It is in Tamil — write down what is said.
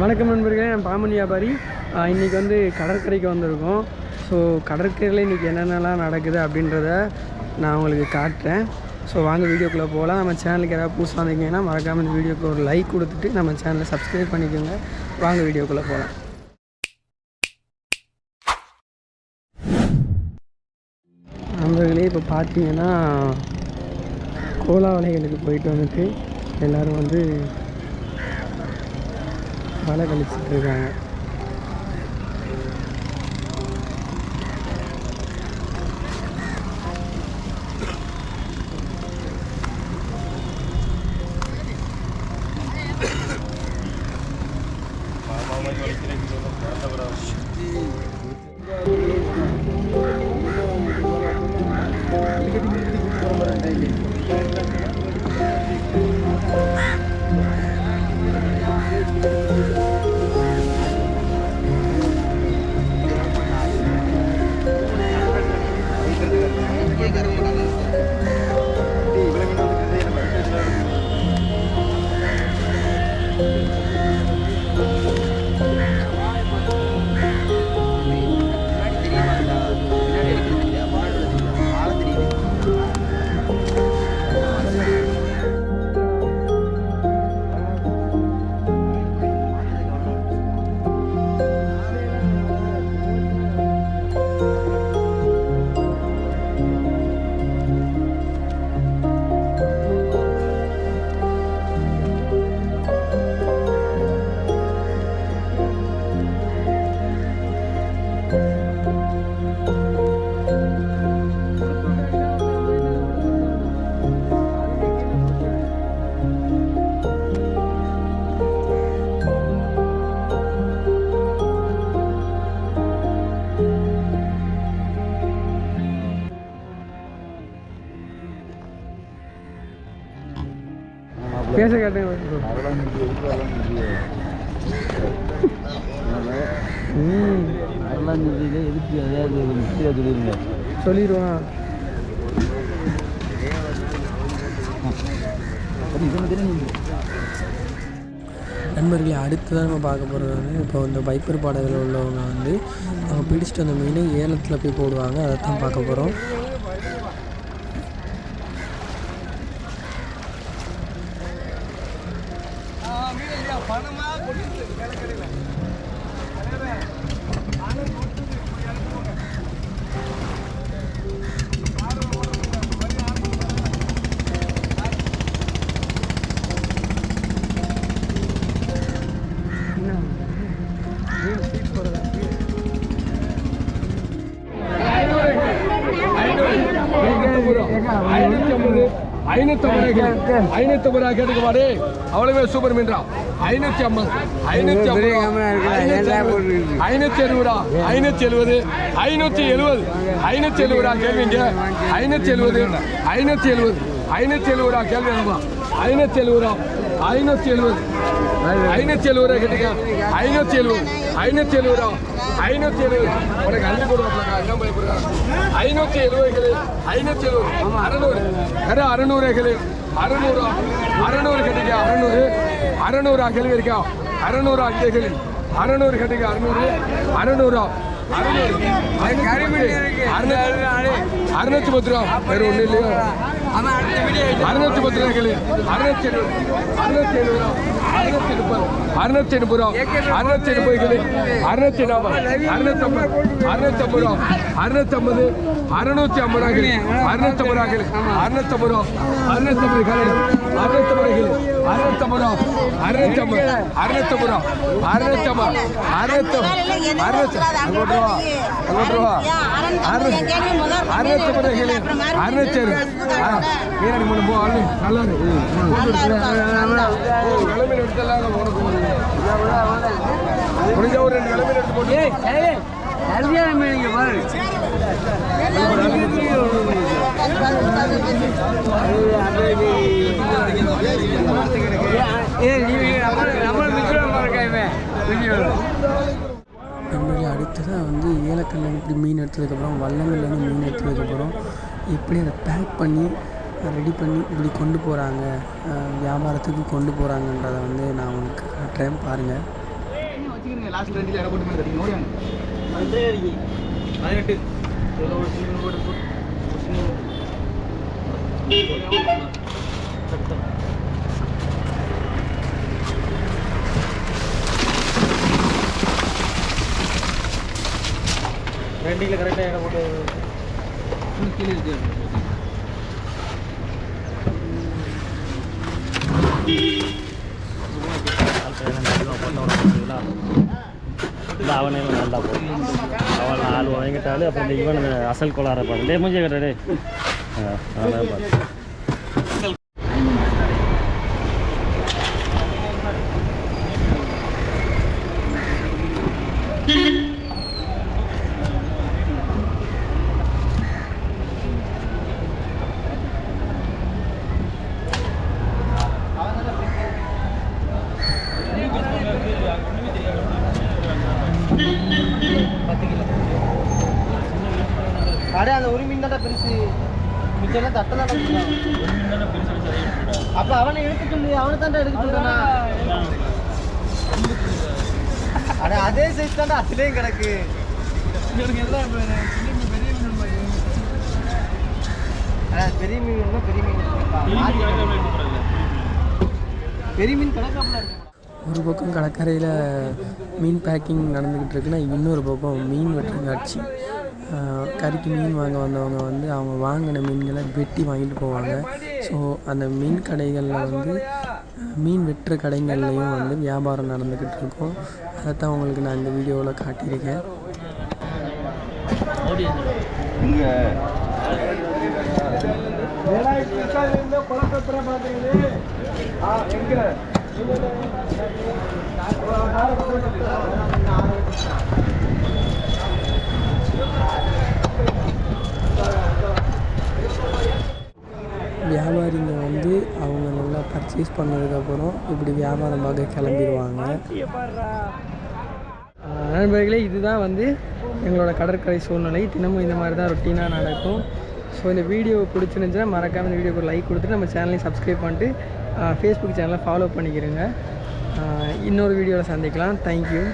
வணக்கம் நண்பர்களே நான் பாமன் வியாபாரி. இன்றைக்கி இன்னைக்கு வந்து கடற்கரைக்கு வந்திருக்கோம். ஸோ கடற்கரையில் இன்றைக்கி என்னென்னலாம் நடக்குது அப்படின்றத நான் உங்களுக்கு காட்டுறேன். ஸோ வாங்க வீடியோக்குள்ளே போகலாம். நம்ம சேனலுக்கு ஏதாவது புதுசாக வந்திருக்கீங்கன்னா மறக்காமல் இந்த வீடியோக்கு ஒரு லைக் கொடுத்துட்டு நம்ம சேனலை சப்ஸ்கிரைப் பண்ணிக்கோங்க. வாங்க வீடியோக்குள்ளே போகலாம். நண்பர்களே இப்போ பார்த்தீங்கன்னா கோலா வலைகளுக்கு போயிட்டு வந்துட்டு எல்லோரும் வந்து வலை கழிச்சிட்டு இருக்காங்க பேச கேட்டேன். சொல்லிடுவான். நண்பர்களே அடுத்ததான் நம்ம பார்க்க போகிறது வந்து இப்போ இந்த பைப்பர் பாடல்கள் உள்ளவங்க வந்து அவங்க பிடிச்சிட்டு வந்த மீனை ஏலத்தில் போய் போடுவாங்க. அதை தான் பார்க்க போகிறோம் ஐநூத்தி ரூபா கேட்டுக்க பாரு அவ்வளவே சூப்பர் மீன்ரா. ஐநூத்தி ஐம்பது ஐநூத்தி ஐநூத்தி எழுபது ரூபா. ஐநூத்தி எழுபது ஐநூத்தி எழுபது ஐநூத்தி எழுபது கேள்விங்க ஐநூத்தி எழுபது ஐநூத்தி எழுபது ஐநூத்தி எழுபது கேள்வி என்னமா ஐநூத்தி எழுபது ஐநூத்தி எழுபது ஐநூத்தி எழுபது கேட்டுக்க. ஐநூத்தி எழுபது ஐநூத்தி எழுபது ஐநூத்தி எழுபது உனக்கு அள்ளி போடுவாங்க என்ன பயப்படுறா ஐநூத்தி எழுபதுகளு ஐநூத்தி எழுபது அறநூறு. வேற அறநூறுகளு அறநூறு அறநூறு கட்டிக்க அறநூறு அறநூறு இருக்கா அறநூறு அஞ்சைகள் அறநூறு கட்டிக்க அறநூறு அறநூறு அறநூறு. அறுநூத்தி பத்து ரூபா. வேற ஒண்ணு இல்லையா? அறுநூத்தி பத்து ரூபா கேள்வி அறுநூத்தி அறுநூத்தி எழுபது ரூபா. அறுநூத்தி முப்பது அறுநூத்தி முப்பது ரூபா. அறுநூத்தி முப்பது கேள்வி அறுநூத்தி நாற்பது ரூபா. அறுநூத்தம்பது. அறுநூத்தி ஐம்பது ரூபா கேள்வி அறுநூத்தம்பது ரூபா கேள்வி அறுநூத்தம்பது ரூபா. அறுநூத்தம்பது கேள்வி அறுநூத்தம்பது கேள்வி அறுநூத்தம்பது ரூபா. அறுநூத்தம்பது அறுநூத்தம்பது ரூபா. அறுநூத்தம்பது அறுநூத்தம்பது அறுநூத்தி அறுநூறு ரூபா. அறுநூறு ரூபா. அறுநூத்தி அறுநூத்தம்பது கேள்வி அறுநூத்தி ஏழு மூணு போ அள்ளு நல்லா கிளம்பி எடுத்தலாம் உனக்கு முடிஞ்ச ஒரு ரெண்டு கிளம்பி எடுத்து போட்டு. நண்பர்களே அடுத்ததாக வந்து ஏலக்கல்ல இப்படி மீன் எடுத்ததுக்கப்புறம் வல்லங்கள்லேருந்து மீன் எடுத்ததுக்கப்புறம் எப்படி அதை பேக் பண்ணி ரெடி பண்ணி இப்படி கொண்டு போகிறாங்க வியாபாரத்துக்கு கொண்டு போகிறாங்கன்றத வந்து நான் உங்களுக்கு காட்டுறேன். பாருங்கள் பதினெட்டு இதில் ஒரு சின்ன போட்டு போட்டு ரெண்டில் கரெக்டாக இடம் போட்டு கீழே இருக்கு அவனே நல்லா போகும் அவன் ஆள் வாங்கிட்டாலும் அப்புறம் இவன் அசல் கோளாறு பாரு டே மூஞ்சி கட்டா அதான் பாரு. அடே அந்த ஒரு மீன் தான் பெருசு. மிச்சம் தட்டலாம் அப்ப அவனை சொல்லு அவனை தான் எடுக்க சொல்றா அட அதே சைஸ் தான்டா அதுலயும் கிடக்கு. அட, பெரிய மீன் பெரிய மீன்? பெரிய மீன் கிடக்காமல இருக்கு ஒரு பக்கம் கடற்கரையில் மீன் பேக்கிங் நடந்துக்கிட்டு இருக்குன்னா இன்னொரு பக்கம் மீன் வெட்டுற காட்சி. கறிக்கு மீன் வாங்க வந்தவங்க வந்து அவங்க வாங்கின மீன்களை வெட்டி வாங்கிட்டு போவாங்க. ஸோ அந்த மீன் கடைகளில் வந்து மீன் வெட்டுற கடைகள்லையும் வந்து வியாபாரம் நடந்துக்கிட்டு இருக்கும். அதைத்தான் உங்களுக்கு நான் இந்த வீடியோவில் காட்டியிருக்கேன். வியாபாரிங்க வந்து அவங்க நல்லா பர்ச்சேஸ் பண்ணதுக்கப்புறம் இப்படி வியாபாரமாக கிளம்பிடுவாங்க. நண்பர்களே இதுதான் வந்து எங்களோட கடற்கரை சூழ்நிலை. தினமும் இந்த மாதிரி தான் ரொட்டீனாக நடக்கும். ஸோ இந்த வீடியோ பிடிச்சிருந்துச்சுன்னா மறக்காமல் இந்த வீடியோக்கு லைக் கொடுத்துட்டு நம்ம சேனலையும் சப்ஸ்கிரைப் பண்ணிட்டு ஃபேஸ்புக் சேனலை ஃபாலோ பண்ணிக்கிறேங்க இன்னொரு வீடியோவில் சந்திக்கலாம். தேங்க்யூ